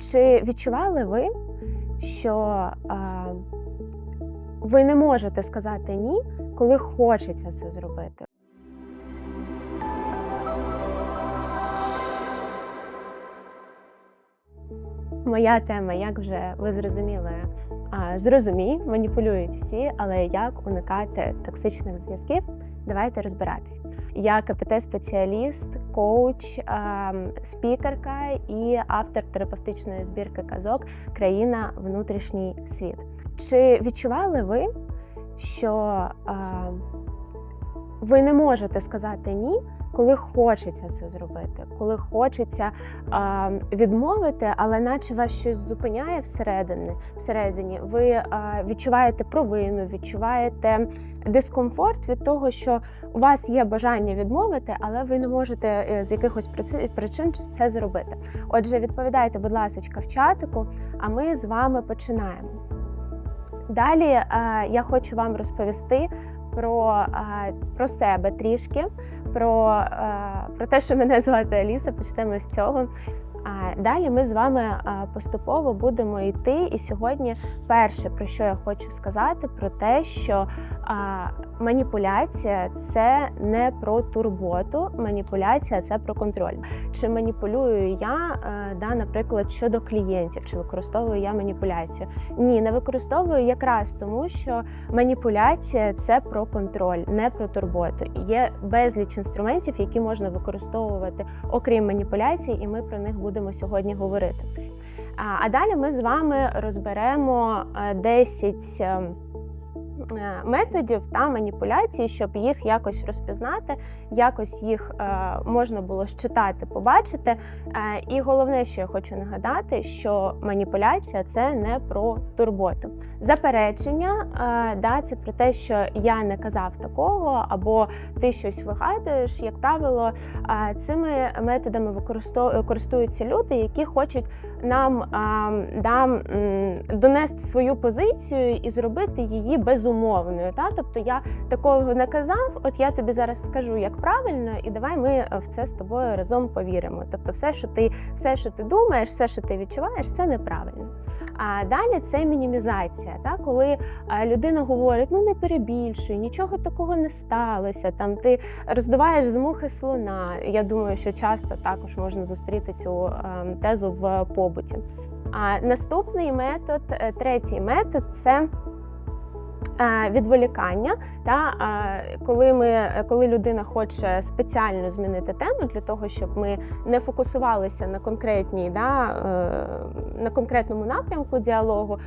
Чи відчували ви, що а, ви не можете сказати ні, коли хочеться це зробити? Моя тема, як вже ви зрозуміли, зрозумій, маніпулюють всі, але як уникати токсичних зв'язків? Давайте розбиратись. Я КПТ-спеціаліст, коуч, спікерка і автор терапевтичної збірки казок Країна внутрішній світ. Чи відчували ви, що а, ви не можете сказати ні, коли хочеться це зробити, коли хочеться а, відмовити, але наче вас щось зупиняє всередині. всередині. Ви а, відчуваєте провину, відчуваєте дискомфорт від того, що у вас є бажання відмовити, але ви не можете е, з якихось причин це зробити. Отже, відповідайте, будь ласка, в чатику, а ми з вами починаємо. Далі я хочу вам розповісти про, про себе трішки, про, е, про те, що мене звати Аліса. Почнемо з цього. Далі ми з вами е, поступово будемо йти. І сьогодні перше, про що я хочу сказати, про те, що маніпуляція це не про турботу, маніпуляція це про контроль. Чи маніпулюю я, е, да, наприклад, щодо клієнтів, чи використовую я маніпуляцію? Ні, не використовую якраз тому, що маніпуляція це про контроль, не про турботу. Є безліч інструментів, які можна використовувати окрім маніпуляцій, і ми про них будемо сьогодні говорити. А, далі ми з вами розберемо е, 10 е, е, методів та маніпуляцій, щоб їх якось розпізнати, якось їх е, можна було считати, побачити. Е, І головне, що я хочу нагадати, що маніпуляція це не про турботу. Заперечення е, да, це про те, що я не казав такого, або ти щось вигадуєш. Як правило, е, цими методами користуються люди, які хочуть нам да, донести свою позицію і зробити її безумовною. Та? Тобто я такого не казав, от я тобі зараз скажу, як правильно, і давай ми в це з тобою разом повіримо. Тобто, все, що ти, все, що ти думаєш, все, що ти відчуваєш, це неправильно. А далі це мінімізація, та? коли людина говорить, ну не перебільшуй, нічого такого не сталося. Там ти роздуваєш з мухи слона. Я думаю, що часто також можна зустріти цю е, тезу в побуті. А наступний метод, е, третій метод це. Е, Відволікання, та е, коли ми, коли людина хоче спеціально змінити тему для того, щоб ми не фокусувалися на конкретній, да, е, на конкретному напрямку діалогу,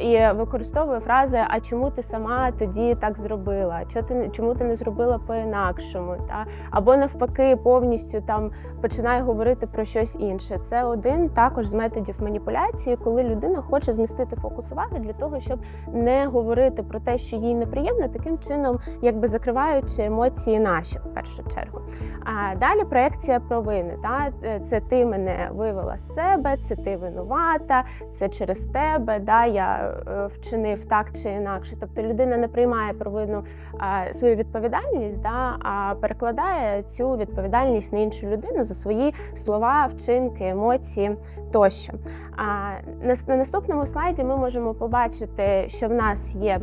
і використовує фрази: А чому ти сама тоді так зробила? Чому ти чому ти не зробила по-інакшому? Та або навпаки, повністю там починає говорити про щось інше. Це один також з методів маніпуляції, коли людина хоче змістити фокус уваги для того, щоб не говорити про те, що їй неприємно, таким чином, якби закриваючи емоції наші в першу чергу. А далі проекція провини. Та це ти мене вивела з себе, це ти винувата, це через тебе. Да, я е, вчинив так чи інакше. Тобто людина не приймає провину свою відповідальність, да, а перекладає цю відповідальність на іншу людину за свої слова, вчинки, емоції тощо. На, на наступному слайді ми можемо побачити, що в нас є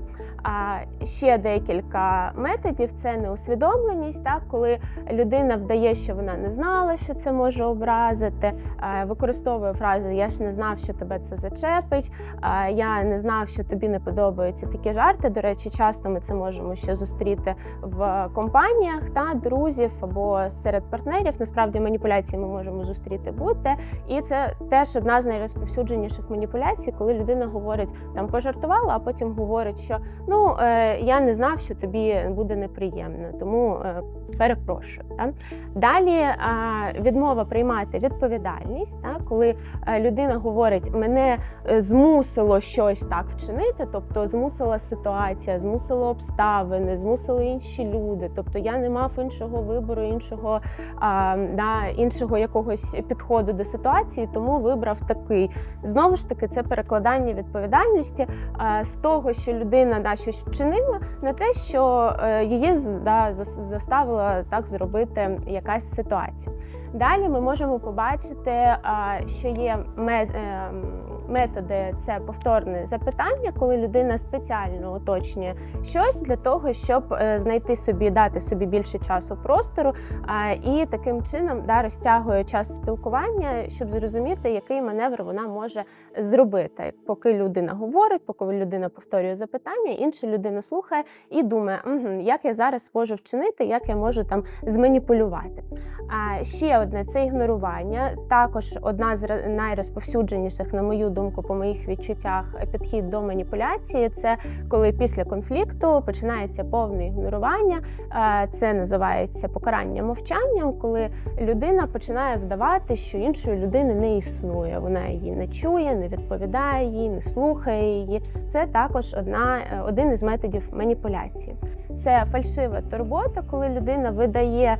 ще декілька методів. Це неусвідомленість, так, коли людина вдає, що вона не знала, що це може образити, використовує фразу Я ж не знав, що тебе це зачепить, я не знав, що тобі не подобаються такі жарти. До речі, часто ми це можемо ще зустріти в компаніях та друзів або серед партнерів. Насправді маніпуляції ми можемо зустріти будь-де. І це теж одна з найрозповсюдженіших маніпуляцій, коли людина говорить там пожартувала, а потім говорить, що ну е, я не знав, що тобі буде неприємно, тому е, перепрошую. Так? Далі відмова приймати відповідальність, так? коли е, людина говорить, мене змусило щось так вчинити, тобто змусила ситуація, змусило обставини, змусили інші люди. Тобто я не мав іншого вибору, іншого, а, да, іншого якогось підходу до ситуації, тому вибрав такий. Знову ж таки, це перекладання відповідальності а, з того, що людина да, щось вчинила, на те, що е, її да, заставила так зробити якась ситуація. Далі ми можемо побачити, а, що є мет- ем, методи це повторне запитання, коли людина спеціально уточнює щось для того, щоб е, знайти собі, дати собі більше часу простору, і таким чином да, розтягує час спілкування, щоб зрозуміти, який маневр вона може зробити. Поки людина говорить, поки людина повторює запитання, інша людина слухає і думає, угу, як я зараз можу вчинити, як я можу там зманіпулювати. А ще одне це ігнорування. Також одна з найрозповсюдженіших, на мою думку, по моїх відчуттях, підхід до маніпуляції. Це коли після конфлікту починається повне ігнорування. Е, Це називається покарання мовчанням, коли людина починає вдавати, що іншої людини не існує. Вона її не чує, не відповідає їй, не слухає її. Це також одна, е, один із методів маніпуляції. Це фальшива турбота, коли людина видає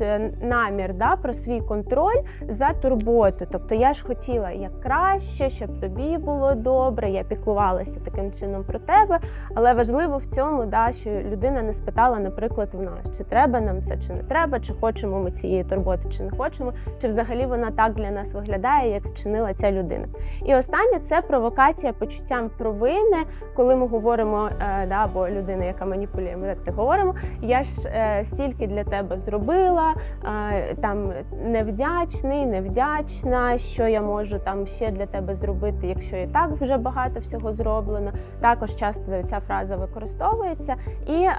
е, намір да, про свій контроль за турботу. Тобто я ж хотіла як краще, щоб тобі було добре. Я піклувалася таким чином про тебе. Але важливо в цьому, да, що людина не спитала, наприклад, в нас, чи треба нам це, чи не треба, чи хочемо ми цієї турботи, чи не хочемо, чи взагалі вона так для нас виглядає, як вчинила ця людина. І останнє це провокація почуттям провини, коли ми говоримо, е, да, бо людина, яка маніпулює, ми так говоримо. Я ж е, стільки для тебе зробила, е, там невдячний, невдячна, що я можу там ще для тебе зробити, якщо і так вже багато всього зроблено. Також часто ця фраза використовується. І е,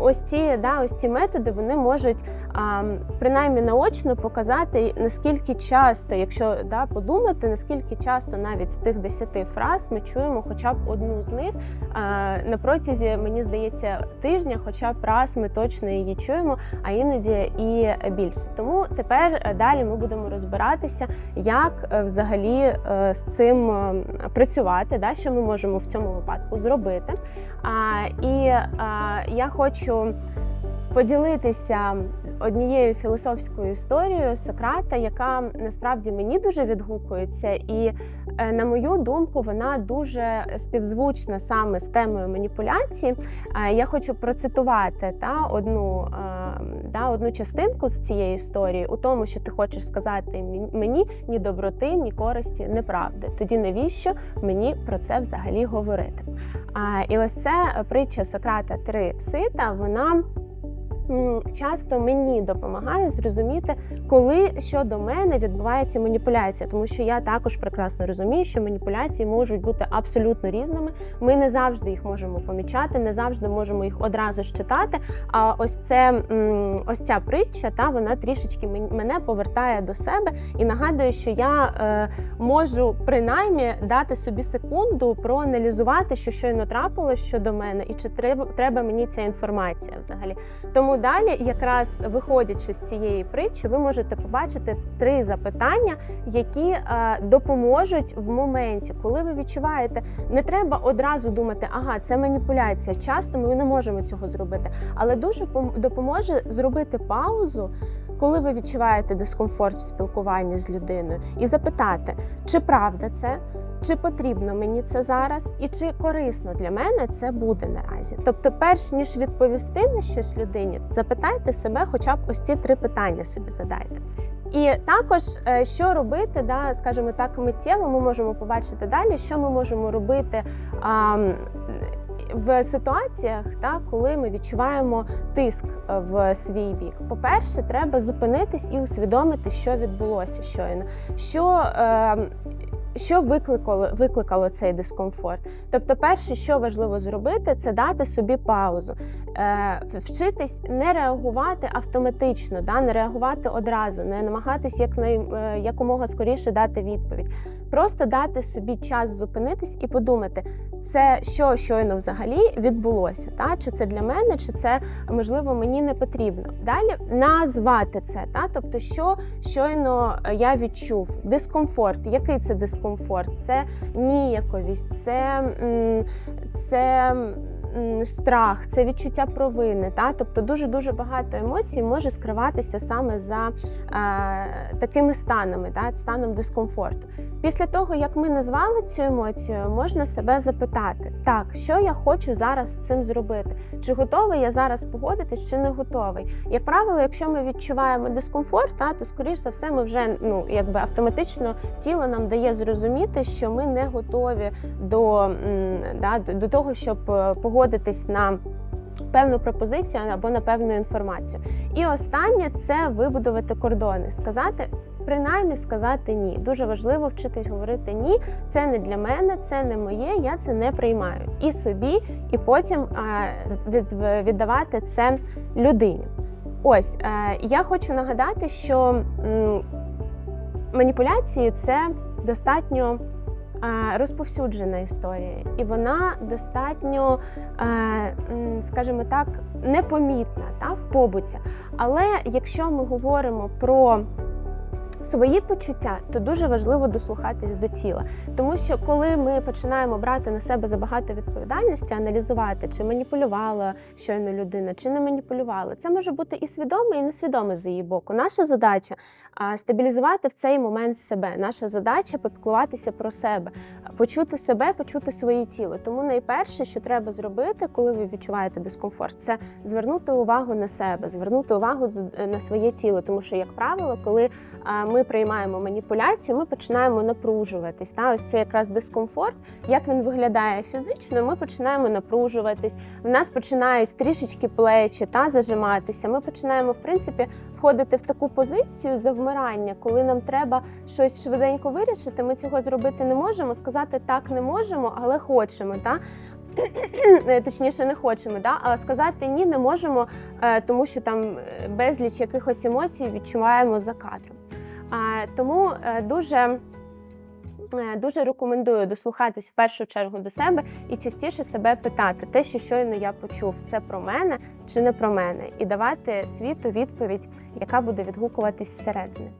ось ці да, ось ці методи вони можуть а, принаймні наочно показати, наскільки часто, якщо да, подумати, наскільки часто навіть з цих 10 фраз ми чуємо хоча б одну з них а, на протязі, мені здається, тижня, хоча б раз ми точно її чуємо, а іноді і більше. Тому тепер е, далі ми будемо розбиратися, як е, взагалі е, з цим е, працювати, да, що ми можемо в цьому випадку зробити. І а, я хочу поділитися однією філософською історією Сократа, яка насправді мені дуже відгукується, і е, на мою думку, вона дуже співзвучна саме з темою маніпуляції. Е, Я хочу процитувати та одну, е, та, одну частинку з цієї історії у тому, що ти хочеш сказати мені ні доброти, ні користі, ні правди. Тоді навіщо мені про це взагалі говорити? І ось це притча Сократа три сита. Вона часто мені допомагає зрозуміти, коли щодо мене відбувається маніпуляція, тому що я також прекрасно розумію, що маніпуляції можуть бути абсолютно різними. Ми не завжди їх можемо помічати, не завжди можемо їх одразу щитати. А ось це ось ця притча, та вона трішечки мен- мене повертає до себе і нагадує, що я е, можу принаймні дати собі секунду проаналізувати, що щойно трапилось щодо мене, і чи треба, треба мені ця інформація взагалі. Тому далі, якраз виходячи з цієї притчі, ви можете побачити три запитання, які е, допоможуть в моменті, коли ви відчуваєте, не треба одразу думати, ага, це маніпуляція. Часто ми не можемо цього зробити, але дуже пом- допоможе зробити паузу. Коли ви відчуваєте дискомфорт в спілкуванні з людиною, і запитати, чи правда це, чи потрібно мені це зараз, і чи корисно для мене це буде наразі. Тобто, перш ніж відповісти на щось людині, запитайте себе, хоча б ось ці три питання собі задайте. І також, е, що робити, да, скажімо так, миттєво, ми можемо побачити далі, що ми можемо робити. ам, в ситуаціях, та, коли ми відчуваємо тиск е, в свій бік, по-перше, треба зупинитись і усвідомити, що відбулося щойно, що, е, що викликало, викликало цей дискомфорт. Тобто, перше, що важливо зробити, це дати собі паузу, е, вчитись не реагувати автоматично, да, не реагувати одразу, не намагатись якнай, е, якомога скоріше дати відповідь. Просто дати собі час зупинитись і подумати, це що щойно взагалі відбулося, та чи це для мене, чи це можливо мені не потрібно. Далі назвати це, та тобто, що щойно я відчув дискомфорт. Який це дискомфорт? Це ніяковість, це, це страх, це відчуття провини. Та? Тобто дуже дуже багато емоцій може скриватися саме за е, такими станами, та? станом дискомфорту. Після того, як ми назвали цю емоцію, можна себе запитати, так, що я хочу зараз з цим зробити? Чи готовий я зараз погодитись, чи не готовий? Як правило, якщо ми відчуваємо дискомфорт, та, то скоріш за все ми вже ну якби автоматично тіло нам дає зрозуміти, що ми не готові до, да, до- того, щоб е, погодитись на. Певну пропозицію або на певну інформацію. І останнє це вибудувати кордони, сказати, принаймні сказати ні. Дуже важливо вчитись говорити ні. Це не для мене, це не моє, я це не приймаю. І собі, і потім від, віддавати це людині. Ось е, я хочу нагадати, що маніпуляції це достатньо розповсюджена історія, і вона достатньо, е, скажімо так, непомітна та, в побуті. Але якщо ми говоримо про свої почуття, то дуже важливо дослухатись до тіла. Тому що коли ми починаємо брати на себе забагато відповідальності, аналізувати, чи маніпулювала щойно людина, чи не маніпулювала, це може бути і свідоме, і несвідоме з її боку. Наша задача стабілізувати в цей момент себе. Наша задача попіклуватися про себе, почути себе, почути своє тіло. Тому найперше, що треба зробити, коли ви відчуваєте дискомфорт, це звернути увагу на себе, звернути увагу на своє тіло. Тому що, як правило, коли ми приймаємо маніпуляцію, ми починаємо напружуватись. Та ось це якраз дискомфорт, як він виглядає фізично. Ми починаємо напружуватись. В нас починають трішечки плечі та зажиматися. Ми починаємо, в принципі, входити в таку позицію завмирання, коли нам треба щось швиденько вирішити. Ми цього зробити не можемо. Сказати так не можемо, але хочемо. Та? Точніше, не хочемо, да? але сказати ні не можемо, е, тому що там е, безліч якихось емоцій відчуваємо за кадром. Тому е, дуже. е, Дуже рекомендую дослухатись в першу чергу до себе і частіше себе питати, те, що щойно я почув, це про мене чи не про мене, і давати світу відповідь, яка буде відгукуватись зсередини.